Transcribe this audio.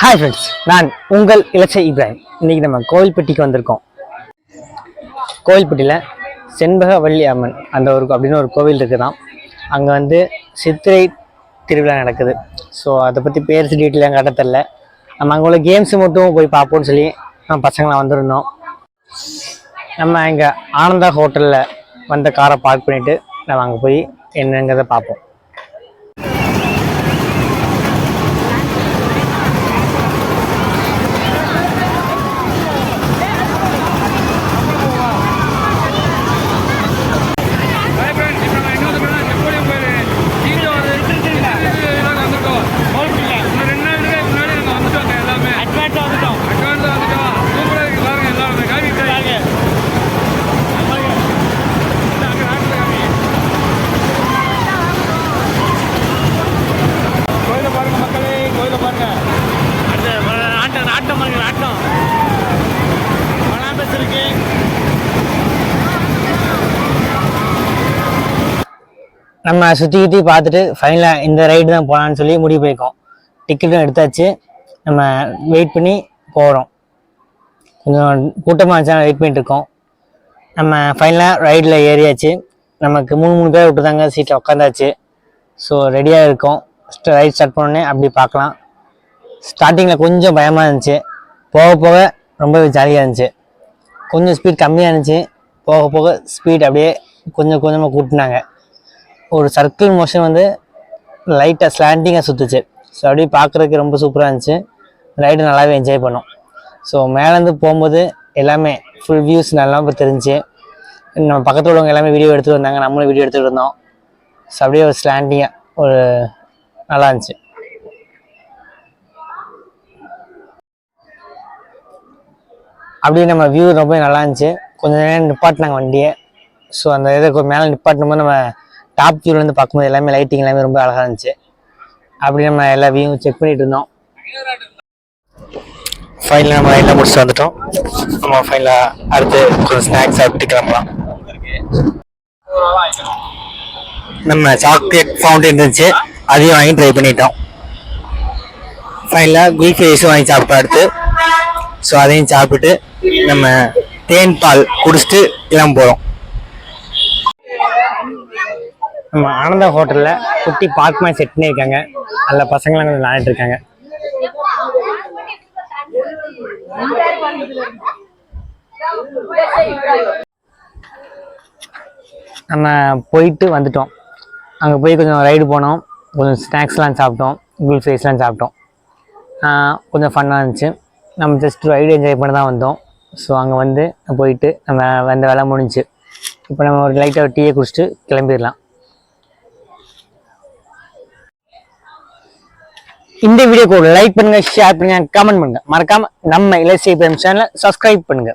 Hi friends நான் உங்கள் இலச்சை இப்ராஹிம். இன்றைக்கி நம்ம கோவில்பட்டிக்கு வந்திருக்கோம். கோவில்பட்டியில் செண்பகவல்லி அம்மன் அந்த ஒரு அப்படின்னு ஒரு கோவில் இருக்குதாம். அங்கே வந்து சித்திரை திருவிழா நடக்குது. ஸோ அதை பற்றி பேர் டீட்டெயிலாக காட்ட தெரில நம்ம அங்கே உள்ள கேம்ஸ் மட்டும் போய் பார்ப்போம்னு சொல்லி நம்ம பசங்களாம் வந்திருந்தோம். நம்ம இங்கே ஆனந்தா ஹோட்டலில் வந்த காரை பார்க் பண்ணிவிட்டு நம்ம அங்கே போய் என்னங்கிறத பார்ப்போம். நம்ம சுற்றி சுற்றி பார்த்துட்டு ஃபைனலாக இந்த ரைடு தான் போகலான்னு சொல்லி முடிவு போயிருக்கோம். டிக்கெட்டும் எடுத்தாச்சு. நம்ம வெயிட் பண்ணி போகிறோம் கொஞ்சம் கூட்டமாக இருந்துச்சு வெயிட் பண்ணிட்டுருக்கோம் நம்ம ஃபைனலாக ரைடில் ஏறியாச்சு. நமக்கு மூணு மூணு பேர் விட்டுதாங்க சீட்டில் உட்காந்தாச்சு. ஸோ ரெடியாக இருக்கோம். ரைட் ஸ்டார்ட் பண்ணோடனே அப்படி பார்க்கலாம். ஸ்டார்டிங்கில் கொஞ்சம் பயமாக இருந்துச்சு. போக போக ரொம்பவே ஜாலியாக இருந்துச்சு. கொஞ்சம் ஸ்பீட் கம்மியாக இருந்துச்சு. போக போக ஸ்பீட் அப்படியே கொஞ்சம் கொஞ்சமாக கூட்டினாங்க. ஒரு சர்க்கிள் மோஷன் வந்து லைட்டாக ஸ்லாண்டிங்காக சுற்றுச்சு ஸோ அப்படியே பார்க்குறதுக்கு ரொம்ப சூப்பராக இருந்துச்சு. ரைடு நல்லாவே என்ஜாய் பண்ணோம். ஸோ மேலேருந்து போகும்போது எல்லாமே ஃபுல் வியூஸ் நல்லா இப்போ தெரிஞ்சு நம்ம பக்கத்தில் உள்ளவங்க எல்லாமே வீடியோ எடுத்துகிட்டு வந்தாங்க நம்மளும் வீடியோ எடுத்துகிட்டு இருந்தோம் ஸோ அப்படியே ஒரு ஸ்லாண்டிங்காக ஒரு நல்லா இருந்துச்சு. அப்படியே நம்ம வியூ ரொம்ப நல்லா இருந்துச்சு. கொஞ்சம் நேரம் நிப்பாட்டினாங்க வண்டியை. ஸோ அந்த இதை மேலே நிப்பாட்டும் போது நம்ம டாப் வியூலேருந்து பார்க்கும்போது எல்லாமே லைட்டிங் எல்லாமே ரொம்ப அழகாக இருந்துச்சு. அப்படி நம்ம எல்லா வியூவும் செக் பண்ணிட்டு இருந்தோம். ஃபைனலாக நம்ம எல்லாம் முடிச்சுட்டு வந்துட்டோம். நம்ம ஃபைனலாக அடுத்து கொஞ்சம் ஸ்நாக்ஸ் சாப்பிட்டு கிளம்பலாம். நம்ம சாக்லேட் ஃபவுண்டன் இருந்துச்சு. அதையும் வாங்கி ட்ரை பண்ணிட்டோம். ஃபைனலாக குல்ஃபி ஐஸும் வாங்கி சாப்பிட்டோம் அடுத்து. ஸோ அதையும் சாப்பிட்டுட்டு நம்ம தேன் பால் குடிச்சிட்டு கிளம்ப போகிறோம் நம்ம ஆனந்தா ஹோட்டலில் குட்டி பார்க் மாதிரி செட் பண்ணியிருக்காங்க. அதில் பசங்களாம் கொஞ்சம் இருக்காங்க. நம்ம போயிட்டு வந்துட்டோம். அங்கே போய் கொஞ்சம் ரைடு போனோம். கொஞ்சம் ஸ்நாக்ஸ்லாம் சாப்பிட்டோம். குல்ஃப் ஃப்ரைஸ்லாம் சாப்பிட்டோம். கொஞ்சம் ஃபன்னாக இருந்துச்சு. நம்ம ஜஸ்ட் ரைடு என்ஜாய் பண்ண தான் வந்தோம். ஸோ அங்கே வந்து போயிட்டு நம்ம வந்த வேலை முடிஞ்சுச்சு. இப்போ நம்ம ஒரு லைட்டாக ஒரு டீயை குடிச்சிட்டு கிளம்பிடலாம். இந்த வீடியோக்கு ஒரு லைக் பண்ணுங்க ஷேர் பண்ணுங்க கமெண்ட் பண்ணுங்க. மறக்காம நம்ம இலசிய சேனலை சப்ஸ்கிரைப் பண்ணுங்க.